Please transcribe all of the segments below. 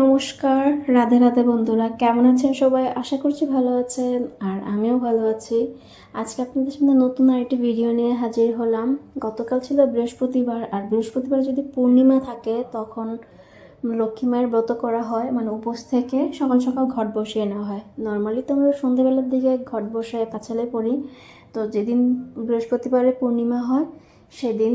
নমস্কার, রাধে রাধে বন্ধুরা, কেমন আছেন সবাই? আশা করছি ভালো আছেন, আর আমিও ভালো আছি। আজকে আপনাদের সামনে নতুন আরেকটি ভিডিও নিয়ে হাজির হলাম। গতকাল ছিল বৃহস্পতিবার, আর বৃহস্পতিবার যদি পূর্ণিমা থাকে, তখন লক্ষ্মী মায়ের ব্রত করা হয় মানে উপোস থেকে সকাল সকাল ঘট বসিয়ে নেওয়া হয়। নর্মালি তো আমরা সন্ধ্যেবেলার দিকে ঘট বসে পাঁচালে পড়ি। তো যেদিন বৃহস্পতিবারে পূর্ণিমা হয়, সেদিন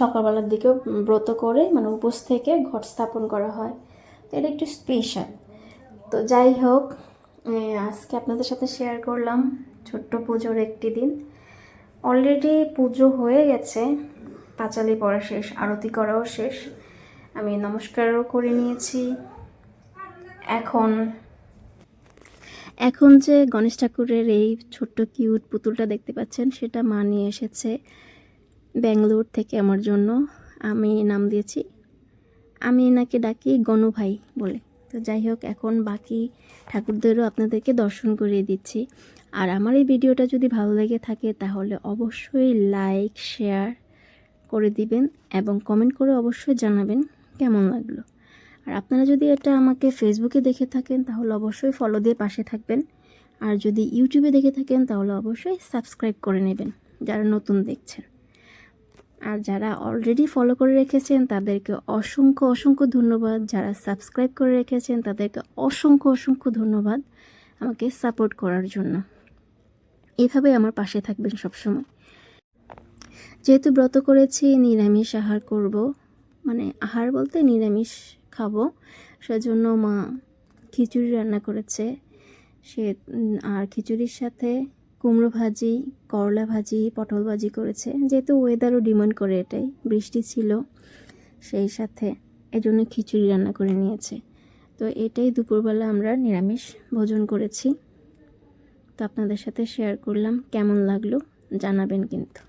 সকালবেলার দিকেও ব্রত করে মানে উপোস থেকে ঘট স্থাপন করা হয়। তো এটা একটু স্পেশাল তো যাই হোক আজকে আপনাদের সাথে শেয়ার করলাম ছোট্ট পুজোর একটি দিন। অলরেডি পুজো হয়ে গেছে, পাঁচালি পড়া শেষ, আরতি করাও শেষ। আমি নমস্কারও করে নিয়েছি। এখন এখন যে গণেশ ঠাকুরের এই ছোট্ট কিউট পুতুলটা দেখতে পাচ্ছেন, সেটা মা নিয়ে এসেছে। ব্যাঙ্গালোর থেকে আমার জন্য আমি নাম দিয়েছি। আমি এনাকে ডাকি গণু ভাই বলে। তো যাই হোক, এখন বাকি ঠাকুরদেরও আপনাদেরকে দর্শন করিয়ে দিচ্ছি। আর আমার এই ভিডিওটা যদি ভালো লেগে থাকে, তাহলে অবশ্যই লাইক, শেয়ার করে দিবেন এবং কমেন্ট করে অবশ্যই জানাবেন কেমন লাগল। আর আপনারা যদি এটা আমাকে ফেসবুকে দেখে থাকেন, তাহলে অবশ্যই ফলো দিয়ে পাশে থাকবেন। আর যদি ইউটিউবে দেখে থাকেন, তাহলে অবশ্যই সাবস্ক্রাইব করে নেবেন, যারা নতুন দেখছেন। আর যারা অলরেডি ফলো করে রেখেছেন, তাদেরকে অসংখ্য অসংখ্য ধন্যবাদ। যারা সাবস্ক্রাইব করে রেখেছেন, তাদেরকে অসংখ্য অসংখ্য ধন্যবাদ আমাকে সাপোর্ট করার জন্য। এভাবে আমার পাশে থাকবেন সবসময়। যেহেতু ব্রত করেছি, নিরামিষ আহার করব। মানে আহার বলতে নিরামিষ খাব। সেজন্য মা খিচুড়ি রান্না করেছে। সে আর খিচুড়ির সাথে কুমড়ো ভাজি, করলা ভাজি, পটল ভাজি করেছে। যেহেতু ওয়েদারও ডিমান্ড করে এটাই, বৃষ্টি ছিল সেই সাথে এজন্য খিচুড়ি রান্না করে নিয়েছে। তো এটাই দুপুরবেলা আমরা নিরামিষ ভোজন করেছি। তো আপনাদের সাথে শেয়ার করলাম, কেমন লাগল জানাবেন কিন্তু।